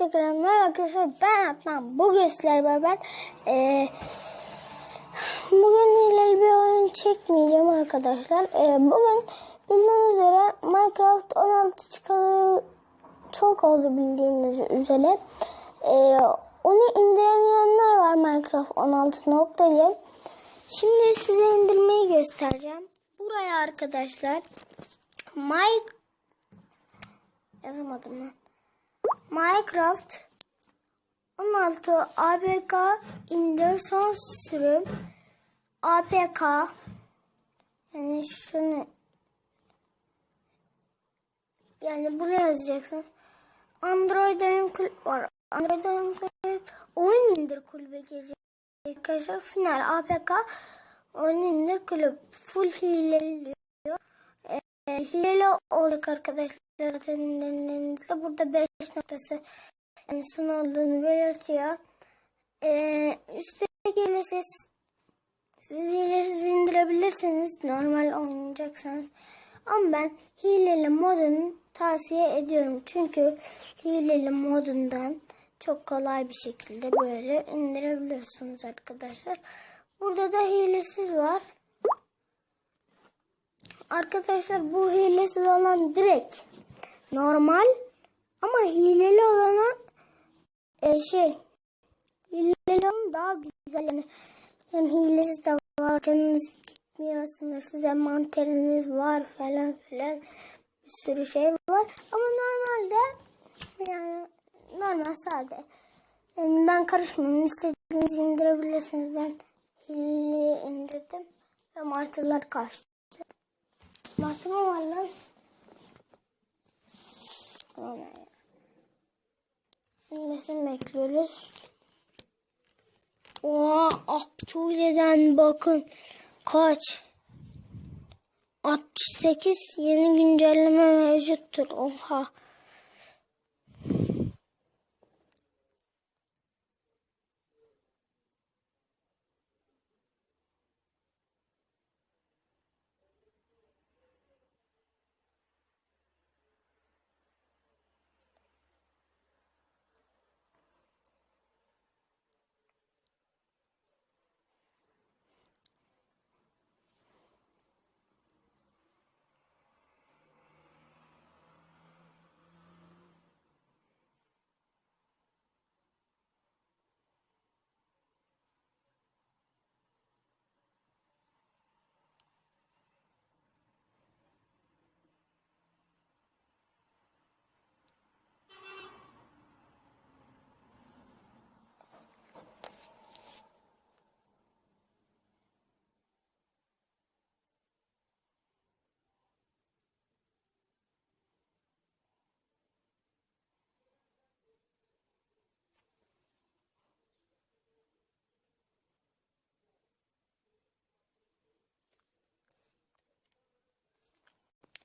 Instagram'da arkadaşlar ben Adnan. Bugün sizlerle beraber eee bugün ileri bir oyun çekmeyeceğim arkadaşlar. Eee, bugün bildiğiniz üzere Minecraft 16 çıkalı çok oldu bildiğiniz üzere. Eee, onu indiremeyenler var Minecraft 16 diye. Şimdi size indirmeyi göstereceğim. Buraya arkadaşlar My yazamadım ben. Minecraft 16 APK indir son sürüm APK yani şunu yani bunu yazacaksın. Android oyun kulüp var. Android oyun kulüp oyun indir kulübe girecek. Arkadaşlar final APK oyun indir kulüp full hileli diyor. Ee, hileli olacak arkadaşlar. İndirdiğinizde burada 5 noktası yani son olduğunu belirtiyor. Ee, üstteki hilesiz siz hilesiz indirebilirsiniz normal oynayacaksanız. Ama ben hileli modunu tavsiye ediyorum. Çünkü hileli modundan çok kolay bir şekilde böyle indirebiliyorsunuz arkadaşlar. Burada da hilesiz var. Arkadaşlar bu hilesiz olan direkt normal ama hileli olana e, şey hileli olan daha güzel. Yani hem hilesiz de var canınız gitmiyor sınırsız envanteriniz var falan filan. Bir sürü şey var. Ama normalde yani normal sade. Yani ben karışmıyorum. İstediğinizi indirebilirsiniz. Ben hileli indirdim ve martılar kaçtı. Martı mı var lan İnmesini bekliyoruz. Oha Aktuğle'den bakın kaç? 68 yeni güncelleme mevcuttur. Oha.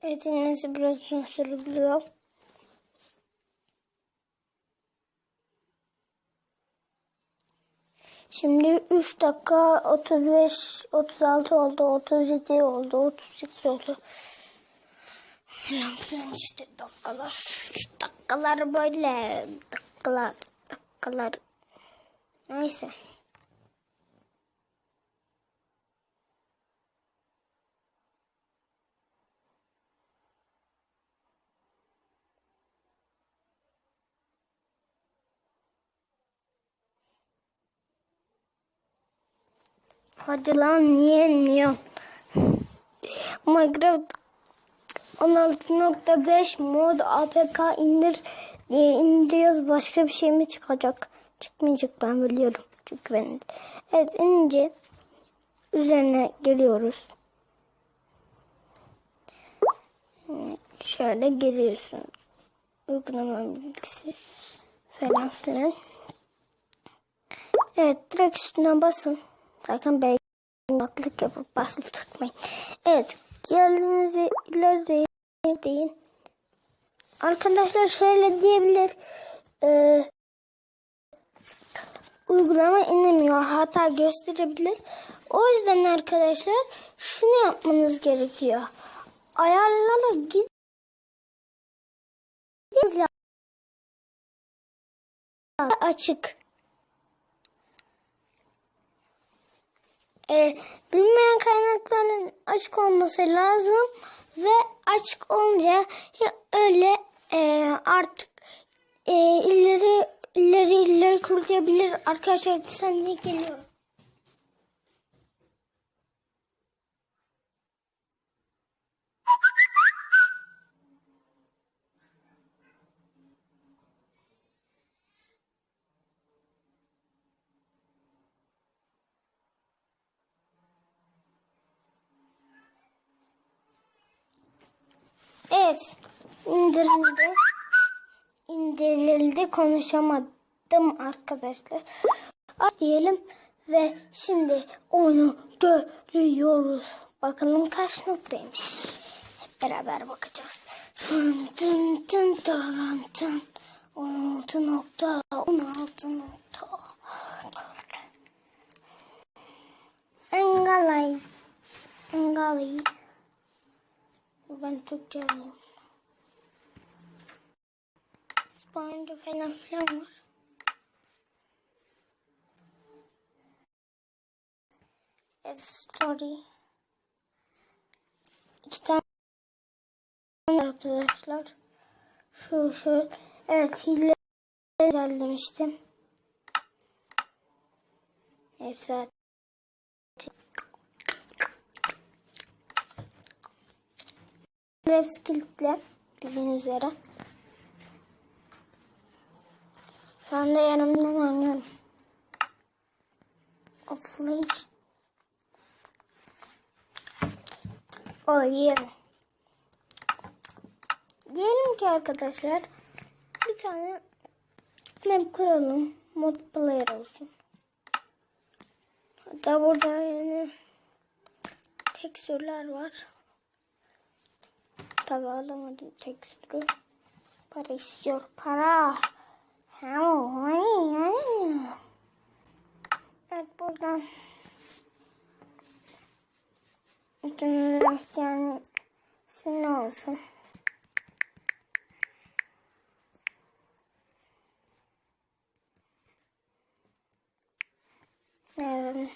Evet inmesi biraz uzun sürebiliyor. Şimdi 3 dakika 35 36 oldu 37 oldu 38 oldu. Filan işte dakikalar. Dakikalar böyle dakikalar dakikalar. Neyse. Hadi lan niye niye? Minecraft 16.5 mod APK indir diye indiriyoruz. Başka bir şey mi çıkacak? Çıkmayacak ben biliyorum. Çünkü ben Evet inince üzerine geliyoruz. Şöyle giriyorsunuz. Uygulama bilgisi falan filan. Evet direkt üstüne basın. Sakın belki baklık yapıp basılı tutmayın. Evet. Geldiğinizi ileri deyin. Arkadaşlar şöyle diyebilir. Ee, uygulama inemiyor. Hata gösterebilir. O yüzden arkadaşlar şunu yapmanız gerekiyor. Ayarlara gidin. açık. Ee, bilmeyen kaynakların açık olması lazım ve açık olunca öyle e, artık e, ileri ileri ileri kurulabilir arkadaşlar bir saniye geliyor. Evet. indirildi. İndirildi. Konuşamadım arkadaşlar. Aç diyelim ve şimdi onu görüyoruz. Bakalım kaç noktaymış. Hep beraber bakacağız. Tın tın tın tın tın. 16 nokta. 16 nokta. Engalay. Engalay. Ben Türkçe alayım. İspanyolca falan filan var. Story. İki tane arkadaşlar. Şu şu. Evet hile güzel demiştim. Evet zaten. Hepsi kilitli. Bildiğiniz üzere. Şu anda yanımdan oynuyorum. Offline. Oh yeah. Diyelim ki arkadaşlar bir tane map kuralım. Mod player olsun. Hatta burada yani tekstürler var. Tabi alamadım tekstürü. Para istiyor. Para. Evet buradan yani şimdi ne olsun? Evet.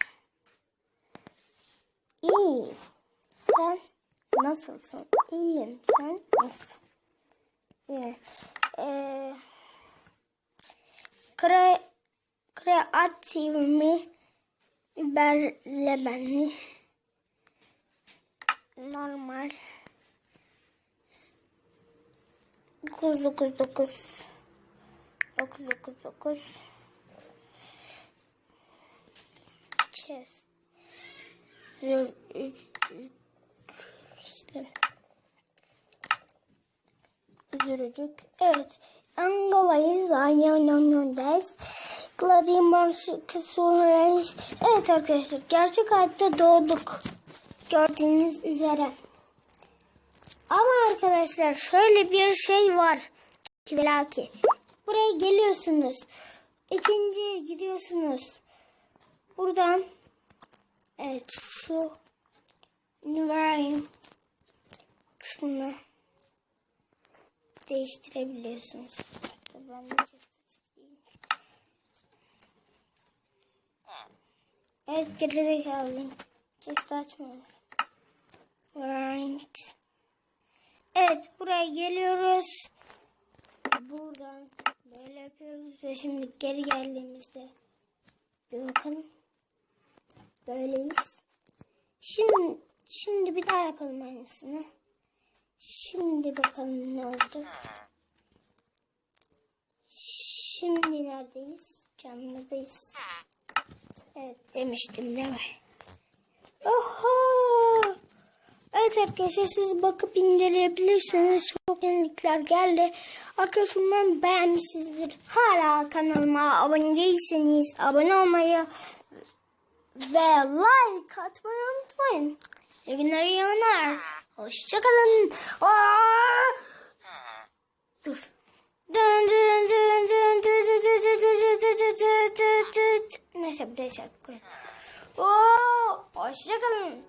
İyi. Sen nasılsın? İyiyim. Sen nasılsın? Evet. Ee, kre, kreatifimi überlebenli normal 999 999 chess İşte. Zürücük. Evet. Angola'yız. Ayyanon'dayız. Gladiator Suarez. Evet arkadaşlar. Gerçek hayatta doğduk. Gördüğünüz üzere. Ama arkadaşlar şöyle bir şey var. Ki velaki. Buraya geliyorsunuz. İkinciye gidiyorsunuz. Buradan evet şu numarayı kısmını değiştirebiliyorsunuz. Ben de Evet gerizekalıyım. Chest açmıyor. Right. Evet buraya geliyoruz. Buradan böyle yapıyoruz ve şimdi geri geldiğimizde bakalım. Böyleyiz. Şimdi şimdi bir daha yapalım aynısını. Şimdi bakalım ne olacak. Şimdi neredeyiz? Canlıdayız. Evet demiştim değil mi? Oha! Evet arkadaşlar siz bakıp inceleyebilirsiniz. Çok yenilikler geldi. Arkadaşlar umarım beğenmişsinizdir. Hala kanalıma abone değilseniz abone olmayı ve like atmayı unutmayın. İyi günler iyi günler. Hoşçakalın. Aa! Dur. Dın dın dın dın dın dın dın dın dın dın dın dın dın dın. Neyse buraya şarkı koyalım. Oo, hoşçakalın.